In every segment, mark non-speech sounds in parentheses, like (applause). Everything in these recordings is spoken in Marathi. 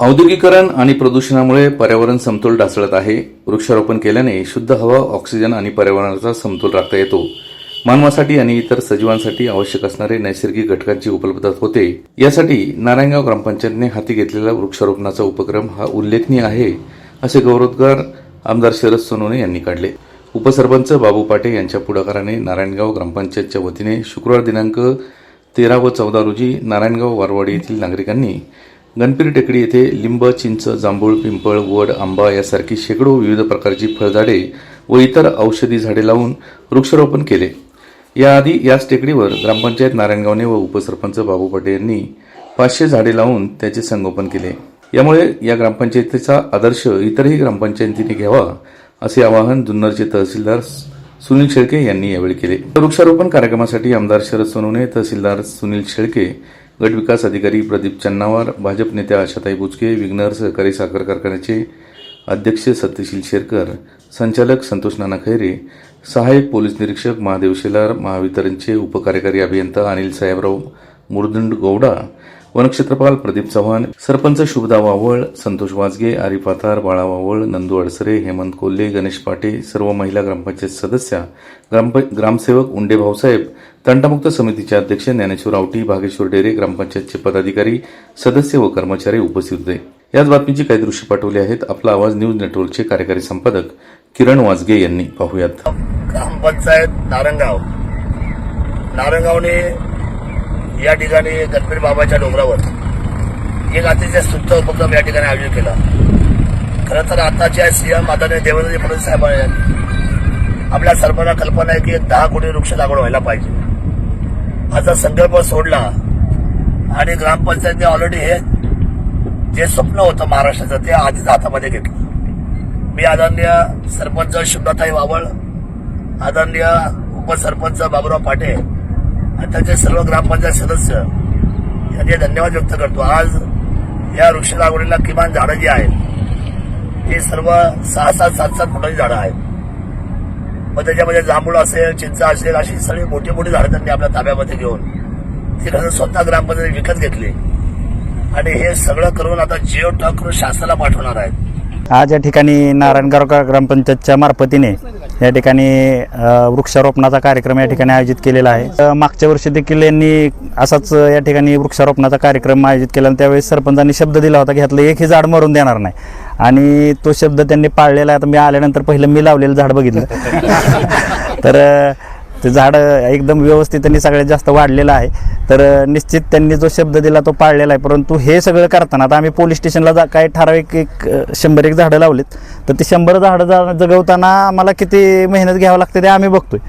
औद्योगिकरण आणि प्रदूषणामुळे पर्यावरण समतोल ढासळत आहे. वृक्षारोपण केल्याने शुद्ध हवा ऑक्सिजन आणि पर्यावरणाचा समतोल राखता येतो. मानवासाठी आणि इतर सजीवांसाठी आवश्यक असणारे नैसर्गिक घटकांची उपलब्धता होते. यासाठी नारायणगाव ग्रामपंचायतने हाती घेतलेला वृक्षारोपणाचा उपक्रम हा उल्लेखनीय आहे असे गौरवोद्गार आमदार शरद सोनवणे यांनी काढले. उपसरपंच बाबू पाटे यांच्या पुढाकाराने नारायणगाव ग्रामपंचायतच्या वतीने शुक्रवार दिनांक तेरा व चौदा रोजी नारायणगाव वारवाडी येथील नागरिकांनी गणपीर टेकडी येथे लिंब चिंच जांभूळ पिंपळ वड आंबा यासारखी शेकडो विविध प्रकारची फळझाडे व इतर औषधी झाडे लावून वृक्षारोपण केले. याआधी याच टेकडीवर ग्रामपंचायत नारायणगावने व उपसरपंच बाबू पाटे यांनी पाचशे झाडे लावून त्याचे संगोपन केले. यामुळे या ग्रामपंचायतीचा आदर्श इतरही ग्रामपंचायतीने घ्यावा असे आवाहन जुन्नरचे तहसीलदार सुनील शेळके यांनी यावेळी केले. वृक्षारोपण कार्यक्रमासाठी आमदार शरद सोनवणे तहसीलदार सुनील शेळके गट विकास अधिकारी प्रदीप चन्नावार भाजप नेत्या आशाताई बुचके विघ्नर सहकारी साखर कारखान्याचे अध्यक्ष सत्यशील शेरकर संचालक संतोष नाना खैरे सहाय्यक पोलीस निरीक्षक महादेव शेलार महावितरणचे उपकार्यकारी अभियंता अनिल साहेबराव मुरदंड गौडा वनक्षेत्रपाल प्रदीप चव्हाण सरपंच शुभदा वावळ संतोष वाजगे आरिफ आतार बाळा वावळ नंदू अडसरे हेमंत कोल्हे गणेश पाटे सर्व महिला ग्रामपंचायत सदस्या ग्राम ग्रामसेवक उंडे भाऊसाहेब तंटामुक्त समितीचे अध्यक्ष ज्ञानेश्वर आवटी भागेश्वर डेरे ग्रामपंचायतचे पदाधिकारी सदस्य व कर्मचारी उपस्थित होते. याच बातमीची काही दृश्य पाठवली आहेत. आपला आवाज न्यूज नेटवर्कचे कार्यकारी संपादक किरण वाजगे यांनी. पाहुयात. ग्रामपंचायत नारंगाव. नारंगावने या ठिकाणी गणपती बाबाच्या डोंगरावर एक अतिशय सुंदर उपक्रम या ठिकाणी आयोजित केला. खरं तर आताच्या सीएम आदरणीय देवेंद्रजी फडणवीस साहेबांनी आपल्या सर्वांना कल्पना आहे की एक दहा कोटी वृक्ष लागवड व्हायला पाहिजे. असा संकल्प सोडला आणि ग्रामपंचायतने ऑलरेडी हे जे स्वप्न होतं महाराष्ट्राचं ते आधीच हातामध्ये घेतलं. मी आदरणीय सरपंच शुभ्रताई वावळ आदरणीय उपसरपंच बाबुराव पाटे आणि त्यांचे सर्व ग्रामपंचायत सदस्य यांचे धन्यवाद व्यक्त करतो. आज या वृक्ष लागवडीला किमान झाडं जी आहेत ती सर्व सहा सात सात सात फुटाची झाडं आहेत. मग त्याच्यामध्ये जांभूळ असेल चिंच असेल अशी सगळी मोठी मोठी झाडं त्यांनी आपल्या ताब्यामध्ये घेऊन ती कसं स्वतः ग्रामपंचायत विकत घेतली. आणि हे सगळं करून आता जिओ टॉक करून शासनाला पाठवणार आहेत. आज या ठिकाणी नारायण गावकर ग्रामपंचायतच्या मार्फतीने या ठिकाणी वृक्षारोपणाचा कार्यक्रम या ठिकाणी आयोजित केलेला आहे. मागच्या वर्षी देखील यांनी असाच या ठिकाणी वृक्षारोपणाचा कार्यक्रम आयोजित केला आणि त्यावेळेस सरपंचांनी शब्द दिला होता की ह्यातलं एकही झाड मरून देणार नाही. आणि तो शब्द त्यांनी पाळलेला आहे. आता मी आल्यानंतर पहिलं मी लावलेलं झाड बघितलं. (laughs) तर ते झाड एकदम व्यवस्थित त्यांनी सगळ्यात जास्त वाढलेलं आहे. तर निश्चित त्यांनी जो शब्द दिला तो पाळलेला आहे. परंतु हे सगळं करताना आता आम्ही पोलीस स्टेशनला जा काय ठराविक एक शंभर एक झाडं लावलीत. तर ते शंभर झाडं जा जगवताना आम्हाला किती मेहनत घ्यावं लागते ते आम्ही बघतोय.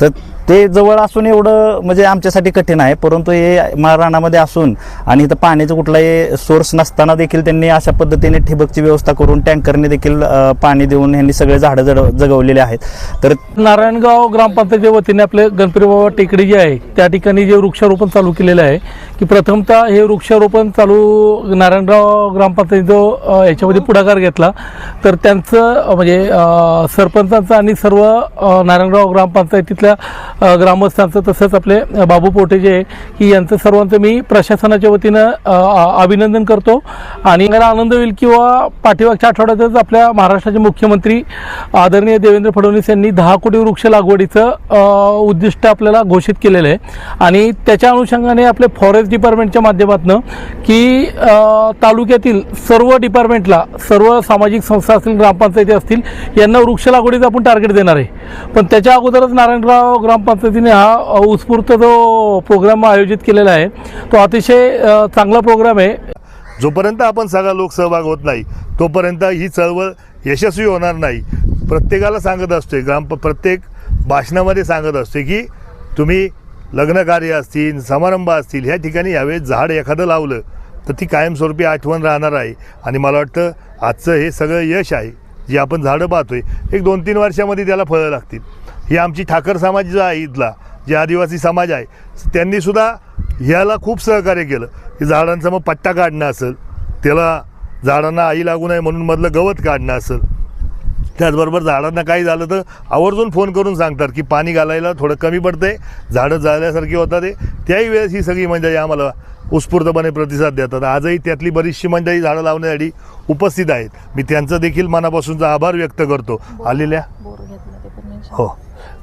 तर ते जवळ असून एवढं म्हणजे आमच्यासाठी कठीण आहे परंतु हे मा- रानामध्ये असून आणि इथं पाण्याचं कुठलाही सोर्स नसताना देखील त्यांनी अशा पद्धतीने ठिबकची व्यवस्था करून टँकरने देखील पाणी देऊन ह्यांनी सगळे झाडं जड जगवलेले आहेत. तर नारायणगाव ग्रामपंचायतीच्या वतीने आपले गणपती बाबा टेकडी जे आहे त्या ठिकाणी जे वृक्षारोपण चालू केलेलं आहे की प्रथमतः हे वृक्षारोपण चालू नारायणगाव ग्रामपंचायत जो याच्यामध्ये पुढाकार घेतला तर त्यांचं म्हणजे सरपंचांचं आणि सर्व नारायणगाव ग्रामपंचायतीतल्या ग्रामस्थांचं तसंच आपले बाबू पोटे जे की यांचं सर्वांचं मी प्रशासनाच्या वतीनं अभिनंदन करतो. आणि मला आनंद होईल किंवा पाठीमागच्या आठवड्यातच आपल्या महाराष्ट्राचे मुख्यमंत्री आदरणीय देवेंद्र फडणवीस यांनी दहा कोटी वृक्ष लागवडीचं उद्दिष्ट आपल्याला घोषित केलेलं आहे. आणि त्याच्या अनुषंगाने आपले फॉरेस्ट डिपार्टमेंटच्या माध्यमातून की तालुक्यातील सर्व डिपार्टमेंटला सर्व सामाजिक संस्था असतील ग्रामपंचायती असतील यांना वृक्ष लागवडीचं आपण टार्गेट देणार आहे. पण त्याच्या अगोदरच नारायणराव ग्राम पद्धतीने हा उत्स्फूर्त जो प्रोग्राम आयोजित केलेला आहे तो अतिशय चांगला प्रोग्राम आहे. जोपर्यंत आपण सगळा लोकसहभाग होत नाही तोपर्यंत ही चळवळ यशस्वी होणार नाही. प्रत्येकाला सांगत असतोय ग्राम प्रत्येक भाषणामध्ये सांगत असतोय की तुम्ही लग्नकार्य असतील समारंभ असतील ह्या ठिकाणी यावेळेस झाड एखादं लावलं तर ती कायमस्वरूपी आठवण राहणार आहे. आणि मला वाटतं आजचं हे सगळं यश आहे जे आपण झाडं पाहतोय एक दोन तीन वर्षामध्ये त्याला फळं लागतील. ही आमची ठाकर समाज जो आहे इथला जे आदिवासी समाज आहे त्यांनीसुद्धा ह्याला खूप सहकार्य केलं. की झाडांचा मग पट्टा काढणं असेल त्याला झाडांना आई लागू नये म्हणून मधलं गवत काढणं असेल. त्याचबरोबर झाडांना काही झालं तर आवर्जून फोन करून सांगतात की पाणी घालायला थोडं कमी पडतंय झाडं जाण्यासारखी होतात ते. त्याही वेळेस ही सगळी मंडळी आम्हाला उत्स्फूर्तपणे प्रतिसाद देतात. आजही त्यातली बरीचशी मंडळी झाडं लावण्यासाठी उपस्थित आहेत. मी त्यांचं देखील मनापासूनचा आभार व्यक्त करतो. आलेल्या. हो.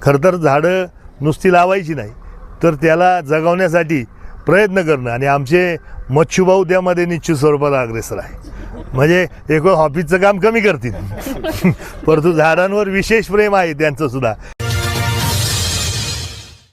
खरं तर झाडं नुसती लावायची नाही तर त्याला जगवण्यासाठी प्रयत्न करणं. आणि आमचे मच्छूभाऊ त्यामध्ये निश्चित स्वरूपात अग्रेसर आहे. म्हणजे एक ऑफिसचं काम कमी करतील. (laughs) परंतु झाडांवर विशेष प्रेम आहे त्यांचं सुद्धा.